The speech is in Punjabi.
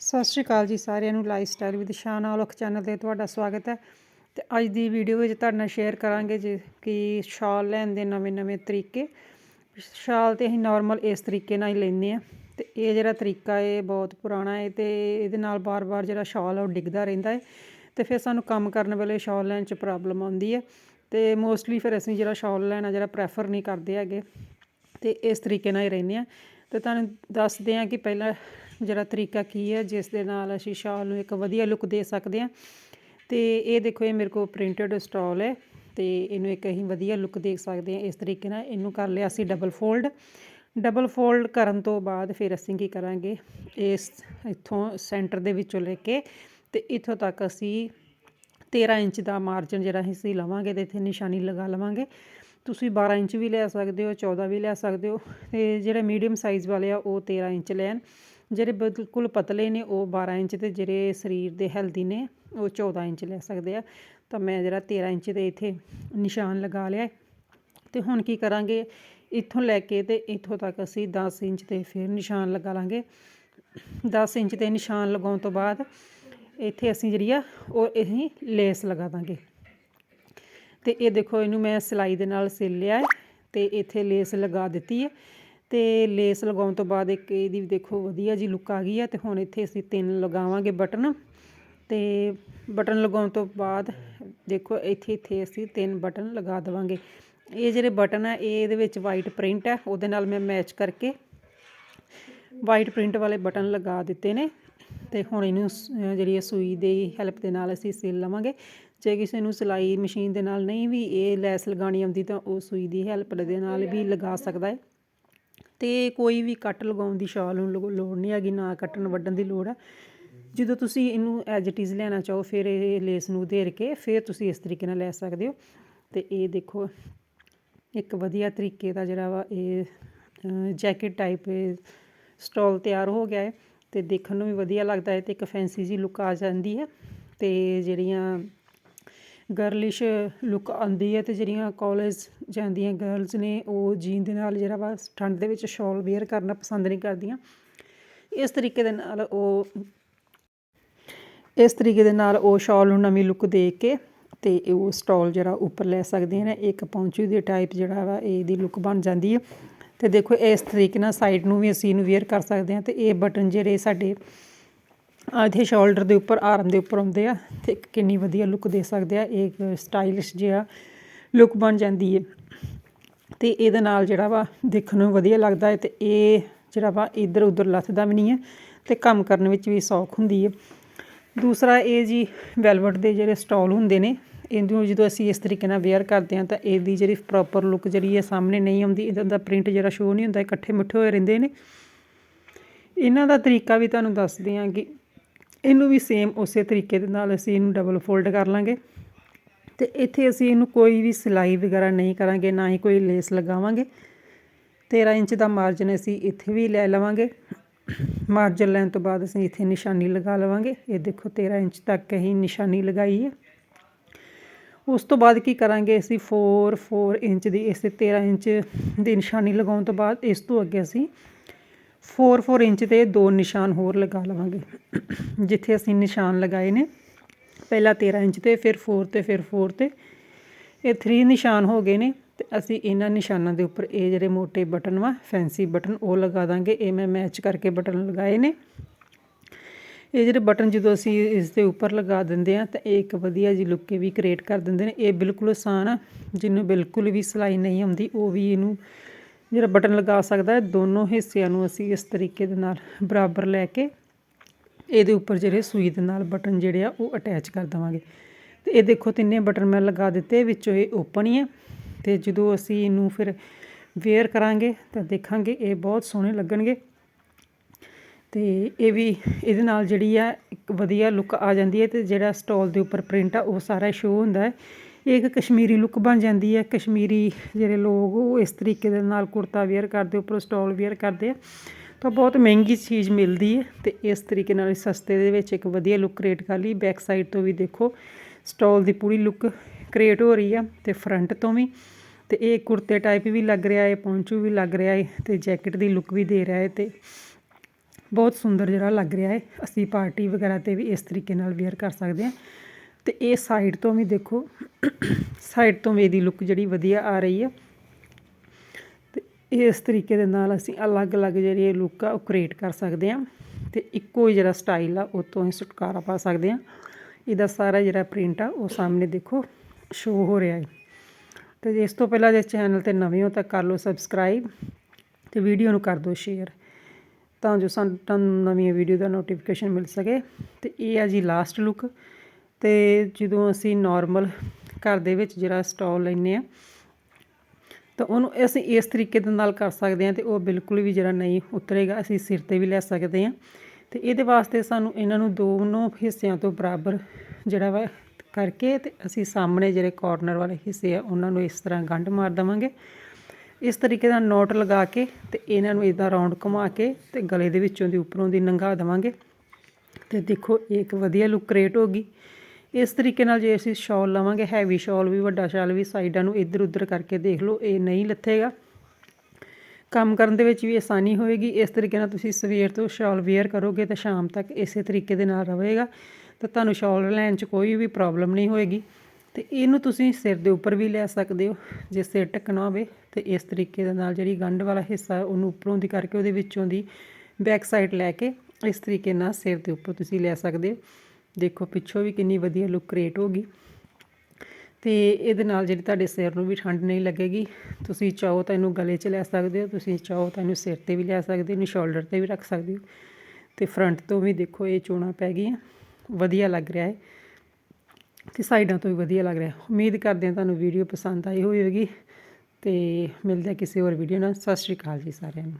ਸਤਿ ਸ਼੍ਰੀ ਅਕਾਲ ਜੀ ਸਾਰਿਆਂ ਨੂੰ, lifestyle with Shan Aulakh channel ਤੇ ਤੁਹਾਡਾ ਸਵਾਗਤ ਹੈ। ਤੇ ਅੱਜ ਦੀ ਵੀਡੀਓ ਵਿੱਚ ਤੁਹਾਡੇ ਨਾਲ ਸ਼ੇਅਰ ਕਰਾਂਗੇ ਜੀ ਕਿ ਸ਼ਾਲ ਲੈਣ ਦੇ ਨਵੇਂ-ਨਵੇਂ ਤਰੀਕੇ। ਸ਼ਾਲ ਤੇ ਅਸੀਂ ਨਾਰਮਲ ਇਸ ਤਰੀਕੇ ਨਾਲ ਹੀ ਲੈਂਦੇ ਆ ਤੇ ਇਹ ਜਿਹੜਾ ਤਰੀਕਾ ਹੈ ਬਹੁਤ ਪੁਰਾਣਾ ਹੈ ਤੇ ਇਹਦੇ ਨਾਲ ਬਾਰ-ਬਾਰ ਜਿਹੜਾ ਸ਼ਾਲ ਉਹ ਡਿੱਗਦਾ ਰਹਿੰਦਾ ਹੈ। ਤੇ ਫਿਰ ਸਾਨੂੰ ਕੰਮ ਕਰਨ ਵੇਲੇ ਸ਼ਾਲ ਲੈਣ 'ਚ ਪ੍ਰੋਬਲਮ ਆਉਂਦੀ ਹੈ। ਤੇ ਮੋਸਟਲੀ ਫਿਰ ਅਸੀਂ ਜਿਹੜਾ ਸ਼ਾਲ ਲੈਣਾ ਜਿਹੜਾ ਪ੍ਰੈਫਰ ਨਹੀਂ ਕਰਦੇ ਹੈਗੇ। ਤੇ ਇਸ ਤਰੀਕੇ ਨਾਲ ਹੀ ਰਹਿੰਦੇ ਆ ਤੇ ਤੁਹਾਨੂੰ ਦੱਸਦੇ ਆ ਕਿ ਪਹਿਲਾਂ ਜਿਹੜਾ ਤਰੀਕਾ ਕੀ ਹੈ, ਜਿਸ ਦੇ ਨਾਲ ਅਸੀਂ ਸ਼ਾਲ ਨੂੰ ਇੱਕ ਵਧੀਆ ਲੁੱਕ ਦੇ ਸਕਦੇ ਹਾਂ। ਤੇ ਇਹ ਦੇਖੋ, ਇਹ ਮੇਰੇ ਕੋਲ ਪ੍ਰਿੰਟਡ ਸਟਾਲ ਹੈ ਤੇ ਇਹਨੂੰ ਇੱਕ ਅਸੀਂ ਵਧੀਆ ਲੁੱਕ ਦੇ ਸਕਦੇ ਹਾਂ। ਇਸ ਤਰੀਕੇ ਨਾਲ ਇਹਨੂੰ ਕਰ ਲਿਆ ਅਸੀਂ ਡਬਲ ਫੋਲਡ ਡਬਲ ਫੋਲਡ ਕਰਨ ਤੋਂ ਬਾਅਦ ਫਿਰ ਅਸੀਂ ਕੀ ਕਰਾਂਗੇ, ਇਸ ਇੱਥੋਂ ਸੈਂਟਰ ਦੇ ਵਿੱਚੋਂ ਲੈ ਕੇ ਤੇ ਇੱਥੋਂ ਤੱਕ ਅਸੀਂ 13 ਇੰਚ ਦਾ ਮਾਰਜਨ ਜਿਹੜਾ ਅਸੀਂ ਲਵਾਂਗੇ ਤੇ ਇੱਥੇ ਨਿਸ਼ਾਨੀ ਲਗਾ ਲਵਾਂਗੇ। ਤੁਸੀਂ 12 ਇੰਚ ਵੀ ਲੈ ਸਕਦੇ ਹੋ 14 ਵੀ ਲੈ ਸਕਦੇ ਹੋ ਤੇ ਜਿਹੜੇ ਮੀਡੀਅਮ ਸਾਈਜ਼ ਵਾਲੇ ਆ ਉਹ 13 ਇੰਚ ਲੈਣ। ਜਿਹੜੇ ਬਿਲਕੁਲ ਪਤਲੇ ਨੇ, ਉਹ 12 ਇੰਚ ਤੇ ਜਿਹੜੇ ਸਰੀਰ ਦੇ ਹੈਲਦੀ ਨੇ, ਉਹ 14 ਇੰਚ ਲੈ ਸਕਦੇ ਆ। ਤਾਂ ਮੈਂ ਜਿਹੜਾ 13 ਇੰਚ ਦੇ ਇੱਥੇ ਨਿਸ਼ਾਨ ਲਗਾ ਲਿਆ ਤੇ ਹੁਣ ਕੀ ਕਰਾਂਗੇ? ਇੱਥੋਂ ਲੈ ਕੇ ਤੇ ਇੱਥੋਂ ਤੱਕ ਅਸੀਂ 10 ਇੰਚ ਤੇ ਫਿਰ ਨਿਸ਼ਾਨ ਲਗਾ ਲਾਂਗੇ। 10 ਇੰਚ ਤੇ ਨਿਸ਼ਾਨ ਲਗਾਉਣ ਤੋਂ ਬਾਅਦ ਇੱਥੇ ਅਸੀਂ ਜਿਹੜੀ ਆ, ਉਹ ਇਹੀ ਲੇਸ ਲਗਾ ਦਾਂਗੇ। ਤੇ ਇਹ ਦੇਖੋ, ਇਹਨੂੰ ਮੈਂ ਸਿਲਾਈ ਦੇ ਨਾਲ ਸਿਲ ਲਿਆ ਤੇ ਇੱਥੇ ਲੇਸ ਲਗਾ ਦਿੱਤੀ ਹੈ। ਤੇ ਲੇਸ ਲਗਾਉਣ ਤੋਂ ਬਾਅਦ ਇੱਕ ਇਹਦੀ ਦੇਖੋ ਵਧੀਆ ਜੀ ਲੁੱਕ ਆ ਗਈ ਹੈ ਤੇ ਹੁਣ ਇੱਥੇ ਅਸੀਂ ਤਿੰਨ ਲਗਾਵਾਂਗੇ ਬਟਨ। ਤੇ ਬਟਨ ਲਗਾਉਣ ਤੋਂ ਬਾਅਦ ਦੇਖੋ ਇੱਥੇ ਇੱਥੇ ਅਸੀਂ ਤਿੰਨ ਬਟਨ ਲਗਾ ਦੇਵਾਂਗੇ। ਇਹ ਜਿਹੜੇ ਬਟਨ ਆ, ਇਹ ਇਹਦੇ ਵਿੱਚ ਵਾਈਟ ਪ੍ਰਿੰਟ ਹੈ ਉਹਦੇ ਨਾਲ ਮੈਂ ਮੈਚ ਕਰਕੇ ਵਾਈਟ ਪ੍ਰਿੰਟ ਵਾਲੇ ਬਟਨ ਲਗਾ ਦਿੱਤੇ ਨੇ। ਤੇ ਹੁਣ ਇਹਨੂੰ ਜਿਹੜੀ ਸੂਈ ਦੇ ਹੈਲਪ ਦੇ ਨਾਲ ਅਸੀਂ ਸਿਲ ਲਵਾਂਗੇ। ਜੇ ਕਿਸੇ ਨੂੰ ਸਿਲਾਈ ਮਸ਼ੀਨ ਦੇ ਨਾਲ ਨਹੀਂ ਵੀ ਇਹ ਲੈਸ ਲਗਾਉਣੀ ਆਉਂਦੀ ਤਾਂ ਉਹ ਸੂਈ ਦੀ ਹੈਲਪ ਦੇ ਨਾਲ ਵੀ ਲਗਾ ਸਕਦਾ ਹੈ। ਤੇ ਕੋਈ ਵੀ ਕੱਟ ਲਗਾਉਣ ਦੀ ਸ਼ਾਲ ਨੂੰ ਲੋੜ ਨਹੀਂ ਹੈਗੀ, ਨਾ ਕੱਟਣ ਵੱਢਣ ਦੀ ਲੋੜ ਹੈ। ਜਦੋਂ ਤੁਸੀਂ ਇਹਨੂੰ ਐਜ ਇਟ ਇਜ਼ ਲੈਣਾ ਚਾਹੋ, ਫਿਰ ਇਹ ਲੇਸ ਨੂੰ ਉਧੇਰ ਕੇ ਫਿਰ ਤੁਸੀਂ ਇਸ ਤਰੀਕੇ ਨਾਲ ਲੈ ਸਕਦੇ ਹੋ। ਤੇ ਇਹ ਦੇਖੋ, ਇੱਕ ਵਧੀਆ ਤਰੀਕੇ ਦਾ ਜਿਹੜਾ ਵਾ ਇਹ ਜੈਕਟ ਟਾਈਪ ਸਟਾਲ ਤਿਆਰ ਹੋ ਗਿਆ ਹੈ। ਤੇ ਦੇਖਣ ਨੂੰ ਵੀ ਵਧੀਆ ਲੱਗਦਾ ਹੈ ਤੇ ਇੱਕ ਫੈਂਸੀ ਜੀ ਲੁੱਕ ਆ ਜਾਂਦੀ ਹੈ। ਤੇ ਜਿਹੜੀਆਂ ਗਰਲਿਸ਼ ਲੁੱਕ ਆਉਂਦੀ ਹੈ ਅਤੇ ਜਿਹੜੀਆਂ ਕੋਲਜ ਜਾਂਦੀਆਂ ਗਰਲਸ ਨੇ, ਉਹ ਜੀਨ ਦੇ ਨਾਲ ਜਿਹੜਾ ਵਾ ਠੰਡ ਦੇ ਵਿੱਚ ਸ਼ੋਲ ਵੇਅਰ ਕਰਨਾ ਪਸੰਦ ਨਹੀਂ ਕਰਦੀਆਂ। ਇਸ ਤਰੀਕੇ ਦੇ ਨਾਲ ਉਹ, ਇਸ ਤਰੀਕੇ ਦੇ ਨਾਲ ਉਹ ਸ਼ਾਲ ਨੂੰ ਨਵੀਂ ਲੁੱਕ ਦੇ ਕੇ ਤੇ ਉਹ ਸਟਾਲ ਜਿਹੜਾ ਉੱਪਰ ਲੈ ਸਕਦੇ ਨੇ, ਇੱਕ ਪੌਂਚੂ ਦੇ ਟਾਈਪ ਜਿਹੜਾ ਵਾ ਇਹਦੀ ਲੁੱਕ ਬਣ ਜਾਂਦੀ ਹੈ। ਤੇ ਦੇਖੋ, ਇਸ ਤਰੀਕੇ ਨਾਲ ਸਾਈਡ ਨੂੰ ਵੀ ਅਸੀਂ ਇਹਨੂੰ ਵੇਅਰ ਕਰ ਸਕਦੇ ਹਾਂ ਤੇ ਇਹ ਬਟਨ ਜਿਹੜੇ ਸਾਡੇ ਆਧੇ ਸ਼ੋਲਡਰ ਦੇ ਉੱਪਰ ਆਰਮ ਦੇ ਉੱਪਰ ਆਉਂਦੇ ਆ ਤੇ ਕਿੰਨੀ ਵਧੀਆ ਲੁੱਕ ਦੇ ਸਕਦੇ ਆ ਇੱਕ ਸਟਾਈਲਿਸ਼ ਜਿਹਾ ਲੁੱਕ ਬਣ ਜਾਂਦੀ ਹੈ ਤੇ ਇਹਦੇ ਨਾਲ ਜਿਹੜਾ ਵਾ ਦੇਖਣ ਨੂੰ ਵਧੀਆ ਲੱਗਦਾ ਹੈ ਤੇ ਇਹ ਜਿਹੜਾ ਵਾ ਇੱਧਰ ਉੱਧਰ ਲੱਥਦਾ ਵੀ ਨਹੀਂ ਹੈ ਤੇ ਕੰਮ ਕਰਨ ਵਿੱਚ ਵੀ ਸੌਖ ਹੁੰਦੀ ਹੈ ਦੂਸਰਾ ਇਹ ਜੀ ਵੈਲਵਟ ਦੇ ਜਿਹੜੇ ਸਟਾਲ ਹੁੰਦੇ ਨੇ, ਇਹਨੂੰ ਜਦੋਂ ਅਸੀਂ ਇਸ ਤਰੀਕੇ ਨਾਲ ਵੇਅਰ ਕਰਦੇ ਹਾਂ ਤਾਂ ਇਹਦੀ ਜਿਹੜੀ ਪ੍ਰੋਪਰ ਲੁੱਕ ਜਿਹੜੀ ਹੈ ਸਾਹਮਣੇ ਨਹੀਂ ਆਉਂਦੀ, ਇਹਦਾ ਦਾ ਪ੍ਰਿੰਟ ਜਿਹੜਾ ਸ਼ੋਅ ਨਹੀਂ ਹੁੰਦਾ, ਇਕੱਠੇ ਮਿੱਠੇ ਹੋਏ ਰਹਿੰਦੇ ਨੇ। ਇਹਨਾਂ ਦਾ ਤਰੀਕਾ ਵੀ ਤੁਹਾਨੂੰ ਦੱਸਦੇ ਹਾਂ ਕਿ ਇਹਨੂੰ ਵੀ ਸੇਮ ਉਸੇ ਤਰੀਕੇ ਦੇ ਨਾਲ ਅਸੀਂ ਇਹਨੂੰ ਡਬਲ ਫੋਲਡ ਕਰ ਲਾਂਗੇ। ਤੇ ਇੱਥੇ ਅਸੀਂ ਇਹਨੂੰ ਕੋਈ ਵੀ ਸਿਲਾਈ ਵਗੈਰਾ ਨਹੀਂ ਕਰਾਂਗੇ, ਨਾ ਹੀ ਕੋਈ ਲੇਸ ਲਗਾਵਾਂਗੇ। 13 ਇੰਚ ਦਾ ਮਾਰਜਨ ਅਸੀਂ ਇੱਥੇ ਵੀ ਲੈ ਲਵਾਂਗੇ। ਮਾਰਜਨ ਲੈਣ ਤੋਂ ਬਾਅਦ ਅਸੀਂ ਇੱਥੇ ਨਿਸ਼ਾਨੀ ਲਗਾ ਲਵਾਂਗੇ। ਇਹ ਦੇਖੋ 13 ਇੰਚ ਤੱਕ ਅਸੀਂ ਨਿਸ਼ਾਨੀ ਲਗਾਈ ਹੈ। ਉਸ ਤੋਂ ਬਾਅਦ ਕੀ ਕਰਾਂਗੇ ਅਸੀਂ? 4 4 ਇੰਚ ਦੀ, ਇਸੇ 13 ਇੰਚ ਦੀ ਨਿਸ਼ਾਨੀ ਲਗਾਉਣ ਤੋਂ ਬਾਅਦ ਇਸ ਤੋਂ ਅੱਗੇ ਅਸੀਂ 4 4 ਇੰਚ ਤੇ ਦੋ ਨਿਸ਼ਾਨ ਹੋਰ ਲਗਾ ਲਵਾਂਗੇ। ਜਿੱਥੇ ਅਸੀਂ ਨਿਸ਼ਾਨ ਲਗਾਏ ਨੇ, ਪਹਿਲਾਂ 13 ਇੰਚ ਤੇ, ਫਿਰ 4 ਤੇ, ਫਿਰ 4 ਤੇ। ਇਹ 3 ਨਿਸ਼ਾਨ ਹੋ ਗਏ ਨੇ ਤੇ ਅਸੀਂ ਇਹਨਾਂ ਨਿਸ਼ਾਨਾਂ ਦੇ ਉੱਪਰ ਇਹ ਜਿਹੜੇ ਮੋٹے ਬਟਨ ਵਾ ਫੈਂਸੀ ਬਟਨ, ਉਹ ਲਗਾ ਦਾਂਗੇ। ਇਹ ਮੈਂ ਮੈਚ ਕਰਕੇ ਬਟਨ ਲਗਾਏ ਨੇ। ਇਹ ਜਿਹੜੇ ਬਟਨ ਜਦੋਂ ਅਸੀਂ ਇਸ ਦੇ ਉੱਪਰ ਲਗਾ ਦਿੰਦੇ ਆ, ਤਾਂ ਇਹ ਇੱਕ ਵਧੀਆ ਜੀ ਲੁੱਕ ਵੀ ਕ੍ਰੀਏਟ ਕਰ ਦਿੰਦੇ ਨੇ। ਇਹ ਬਿਲਕੁਲ ਆਸਾਨ ਆ, ਜਿਹਨੂੰ ਬਿਲਕੁਲ ਵੀ ਸਿਲਾਈ ਨਹੀਂ ਆਉਂਦੀ, ਉਹ ਵੀ ਇਹਨੂੰ ਜਿਹੜਾ ਬਟਨ ਲਗਾ ਸਕਦਾ ਹੈ, ਦੋਨੋਂ ਹਿੱਸਿਆਂ ਨੂੰ ਅਸੀਂ ਇਸ ਤਰੀਕੇ ਦੇ ਨਾਲ ਬਰਾਬਰ ਲੈ ਕੇ ਇਹਦੇ ਉੱਪਰ ਜਿਹੜੇ ਸੂਈ ਦੇ ਨਾਲ ਬਟਨ ਜਿਹੜੇ ਆ, ਉਹ ਅਟੈਚ ਕਰ ਦਵਾਂਗੇ। ਤੇ ਇਹ ਦੇਖੋ ਤਿੰਨੇ ਬਟਨ ਮੈਂ ਲਗਾ ਦਿੱਤੇ, ਵਿੱਚੋਂ ਇਹ ਓਪਨ ਹੀ ਹੈ ਤੇ ਜਦੋਂ ਅਸੀਂ ਇਹਨੂੰ ਫਿਰ ਵੇਅਰ ਕਰਾਂਗੇ, ਤਾਂ ਦੇਖਾਂਗੇ ਇਹ ਬਹੁਤ ਸੋਹਣੇ ਲੱਗਣਗੇ। ਤੇ ਇਹ ਵੀ ਇਹਦੇ ਨਾਲ ਜਿਹੜੀ ਆ, ਇੱਕ ਵਧੀਆ ਲੁੱਕ ਆ ਜਾਂਦੀ ਹੈ ਤੇ ਜਿਹੜਾ ਸਟਾਲ ਦੇ ਉੱਪਰ ਪ੍ਰਿੰਟ ਆ, ਉਹ ਸਾਰਾ ਸ਼ੋ ਹੁੰਦਾ ਹੈ। ਇਹ ਇੱਕ ਕਸ਼ਮੀਰੀ ਲੁੱਕ ਬਣ ਜਾਂਦੀ ਹੈ। ਕਸ਼ਮੀਰੀ ਜਿਹੜੇ ਲੋਕ, ਉਹ ਇਸ ਤਰੀਕੇ ਦੇ ਨਾਲ ਕੁੜਤਾ ਵੇਅਰ ਕਰਦੇ, ਉੱਪਰ ਸਟਾਲ ਵੇਅਰ ਕਰਦੇ ਆ। ਤਾਂ ਬਹੁਤ ਮਹਿੰਗੀ ਚੀਜ਼ ਮਿਲਦੀ ਹੈ ਤੇ ਇਸ ਤਰੀਕੇ ਨਾਲ ਸਸਤੇ ਦੇ ਵਿੱਚ ਇੱਕ ਵਧੀਆ ਲੁੱਕ ਕ੍ਰੀਏਟ ਕਰ ਲਈ। ਬੈਕ ਸਾਈਡ ਤੋਂ ਵੀ ਦੇਖੋ ਸਟਾਲ ਦੀ ਪੂਰੀ ਲੁੱਕ ਕ੍ਰੀਏਟ ਹੋ ਰਹੀ ਆ ਤੇ ਫਰੰਟ ਤੋਂ ਵੀ। ਤੇ ਇਹ ਕੁੜਤੇ ਟਾਈਪ ਵੀ ਲੱਗ ਰਿਹਾ ਹੈ, ਪੌਂਚੂ ਵੀ ਲੱਗ ਰਿਹਾ ਹੈ ਤੇ ਜੈਕਟ ਦੀ ਲੁੱਕ ਵੀ ਦੇ ਰਿਹਾ ਹੈ ਤੇ ਬਹੁਤ ਸੁੰਦਰ ਜਿਹੜਾ ਲੱਗ ਰਿਹਾ ਹੈ। ਅਸੀਂ ਪਾਰਟੀ ਵਗੈਰਾ ਤੇ ਵੀ ਇਸ ਤਰੀਕੇ ਨਾਲ ਵੇਅਰ ਕਰ ਸਕਦੇ ਹਾਂ। ਤੇ ਇਹ ਸਾਈਡ ਤੋਂ ਵੀ ਦੇਖੋ ਸਾਈਡ ਤੋਂ ਵੀ ਇਹਦੀ ਲੁੱਕ ਜਿਹੜੀ ਵਧੀਆ ਆ ਰਹੀ ਆ। ਤੇ ਇਸ ਤਰੀਕੇ ਦੇ ਨਾਲ ਅਸੀਂ ਅਲੱਗ-ਅਲੱਗ ਜਿਹੜੀ ਇਹ ਲੁੱਕ ਆ ਉਹ ਕ੍ਰੀਏਟ ਕਰ ਸਕਦੇ ਹਾਂ ਤੇ ਇੱਕੋ ਹੀ ਜਿਹੜਾ ਸਟਾਈਲ ਆ, ਉਹ ਤੋਂ ਹੀ ਛੁਟਕਾਰਾ ਪਾ ਸਕਦੇ ਹਾਂ। ਇਹਦਾ ਸਾਰਾ ਜਿਹੜਾ ਪ੍ਰਿੰਟ ਆ, ਉਹ ਸਾਹਮਣੇ ਦੇਖੋ ਸ਼ੋ ਹੋ ਰਿਹਾ ਹੈ। ਤੇ ਇਸ ਤੋਂ ਪਹਿਲਾਂ ਜੇ ਚੈਨਲ ਤੇ ਨਵੇਂ ਹੋ ਤਾਂ ਕਰ ਲਓ ਸਬਸਕ੍ਰਾਈਬ ਤੇ ਵੀਡੀਓ ਨੂੰ ਕਰ ਦਿਓ ਸ਼ੇਅਰ ਤਾਂ ਜੋ ਸਾਨੂੰ ਤੁਹਾਨੂੰ ਨਵੀਆਂ ਵੀਡੀਓ ਦਾ ਨੋਟੀਫਿਕੇਸ਼ਨ ਮਿਲ ਸਕੇ। ਤੇ ਇਹ ਆ ਜੀ ਲਾਸਟ ਲੁੱਕ ਅਤੇ ਜਦੋਂ ਅਸੀਂ ਨੋਰਮਲ ਘਰ ਦੇ ਵਿੱਚ ਜਿਹੜਾ ਸਟੋਵ ਲੈਂਦੇ ਹਾਂ, ਤਾਂ ਉਹਨੂੰ ਅਸੀਂ ਇਸ ਤਰੀਕੇ ਦੇ ਨਾਲ ਕਰ ਸਕਦੇ ਹਾਂ ਅਤੇ ਉਹ ਬਿਲਕੁਲ ਵੀ ਜਿਹੜਾ ਨਹੀਂ ਉਤਰੇਗਾ, ਅਸੀਂ ਸਿਰ ਤੇ ਵੀ ਲੈ ਸਕਦੇ ਹਾਂ। ਅਤੇ ਇਹਦੇ ਵਾਸਤੇ ਸਾਨੂੰ ਇਹਨਾਂ ਨੂੰ ਦੋਨੋਂ ਹਿੱਸਿਆਂ ਤੋਂ ਬਰਾਬਰ ਜਿਹੜਾ ਵਾ ਕਰਕੇ ਅਤੇ ਅਸੀਂ ਸਾਹਮਣੇ ਜਿਹੜੇ ਕਾਰਨਰ ਵਾਲੇ ਹਿੱਸੇ ਆ, ਉਹਨਾਂ ਨੂੰ ਇਸ ਤਰ੍ਹਾਂ ਗੰਢ ਮਾਰ ਦੇਵਾਂਗੇ। ਇਸ ਤਰੀਕੇ ਦਾ ਨੋਟ ਲਗਾ ਕੇ ਤੇ ਇਹਨਾਂ ਨੂੰ ਇਦਾਂ ਰਾਉਂਡ ਘੁਮਾ ਕੇ ਤੇ ਗਲੇ ਦੇ ਵਿੱਚੋਂ ਦੀ ਉੱਪਰੋਂ ਦੀ ਨੰਗਾ ਦੇਵਾਂਗੇ। ਤੇ ਦੇਖੋ, ਇਹ ਇੱਕ ਵਧੀਆ ਲੁੱਕ ਕ੍ਰੀਏਟ ਹੋਗੀ ਇਸ ਤਰੀਕੇ ਨਾਲ ਜੇ ਅਸੀਂ ਸ਼ਾਲ ਲਵਾਂਗੇ ਹੈਵੀ ਸ਼ਾਲ ਵੀ, ਵੱਡਾ ਸ਼ਾਲ ਵੀ, ਸਾਈਡਾਂ ਨੂੰ ਇੱਧਰ ਉੱਧਰ ਕਰਕੇ ਦੇਖ ਲਓ, ਇਹ ਨਹੀਂ ਲੱਥੇਗਾ। ਕੰਮ ਕਰਨ ਦੇ ਵਿੱਚ ਵੀ ਆਸਾਨੀ ਹੋਏਗੀ। ਇਸ ਤਰੀਕੇ ਨਾਲ ਤੁਸੀਂ ਸਵੇਰ ਤੋਂ ਸ਼ਾਲ ਵੇਅਰ ਕਰੋਗੇ ਤਾਂ ਸ਼ਾਮ ਤੱਕ ਇਸੇ ਤਰੀਕੇ ਦੇ ਨਾਲ ਰਹੇਗਾ। ਤਾਂ ਤੁਹਾਨੂੰ ਸ਼ਾਲ ਲੈਣ 'ਚ ਕੋਈ ਵੀ ਪ੍ਰੋਬਲਮ ਨਹੀਂ ਹੋਏਗੀ। ਤੇ ਇਹਨੂੰ ਤੁਸੀਂ ਸਿਰ ਦੇ ਉੱਪਰ ਵੀ ਲੈ ਸਕਦੇ ਹੋ। ਜੇ ਸਿਰ ਢੱਕਣਾ ਹੋਵੇ ਤੇ ਇਸ ਤਰੀਕੇ ਦੇ ਨਾਲ ਜਿਹੜੀ ਗੰਢ ਵਾਲਾ ਹਿੱਸਾ ਉਹਨੂੰ ਉੱਪਰੋਂ ਦੀ ਕਰਕੇ ਉਹਦੇ ਵਿੱਚੋਂ ਦੀ ਬੈਕ ਸਾਈਡ ਲੈ ਕੇ ਇਸ ਤਰੀਕੇ ਨਾਲ ਸਿਰ ਦੇ ਉੱਪਰ ਤੁਸੀਂ ਲੈ ਸਕਦੇ ਹੋ। ਦੇਖੋ ਪਿੱਛੋਂ ਵੀ ਕਿੰਨੀ ਵਧੀਆ ਲੁੱਕ ਕ੍ਰੀਏਟ ਹੋਗੀ ਤੇ ਇਹਦੇ ਨਾਲ ਜਿਹੜੀ ਤੁਹਾਡੇ ਸਿਰ ਨੂੰ ਵੀ ਠੰਡ ਨਹੀਂ ਲੱਗੇਗੀ। ਤੁਸੀਂ ਚਾਹੋ ਤਾਂ ਇਹਨੂੰ ਗਲੇ 'ਚ ਲੈ ਸਕਦੇ ਹੋ, ਤੁਸੀਂ ਚਾਹੋ ਤਾਂ ਇਹਨੂੰ ਸਿਰ ਤੇ ਵੀ ਲੈ ਸਕਦੇ ਹੋ, ਇਹਨੂੰ ਸ਼ੋਲਡਰ ਤੇ ਵੀ ਰੱਖ ਸਕਦੇ ਹੋ। ਤੇ ਫਰੰਟ ਤੋਂ ਵੀ ਦੇਖੋ ਇਹ ਚੋਣਾ ਪੈ ਗਈਆਂ, ਵਧੀਆ ਲੱਗ ਰਿਹਾ ਹੈ ਤੇ ਸਾਈਡਾਂ ਤੋਂ ਵੀ ਵਧੀਆ ਲੱਗ ਰਿਹਾ। ਉਮੀਦ ਕਰਦੇ ਹਾਂ ਤੁਹਾਨੂੰ ਵੀਡੀਓ ਪਸੰਦ ਆਈ ਹੋਵੇਗੀ। ਤੇ ਮਿਲਦੇ ਕਿਸੇ ਹੋਰ ਵੀਡੀਓ ਨਾਲ। ਸਤਿ ਸ਼੍ਰੀ ਅਕਾਲ ਜੀ ਸਾਰਿਆਂ ਨੂੰ।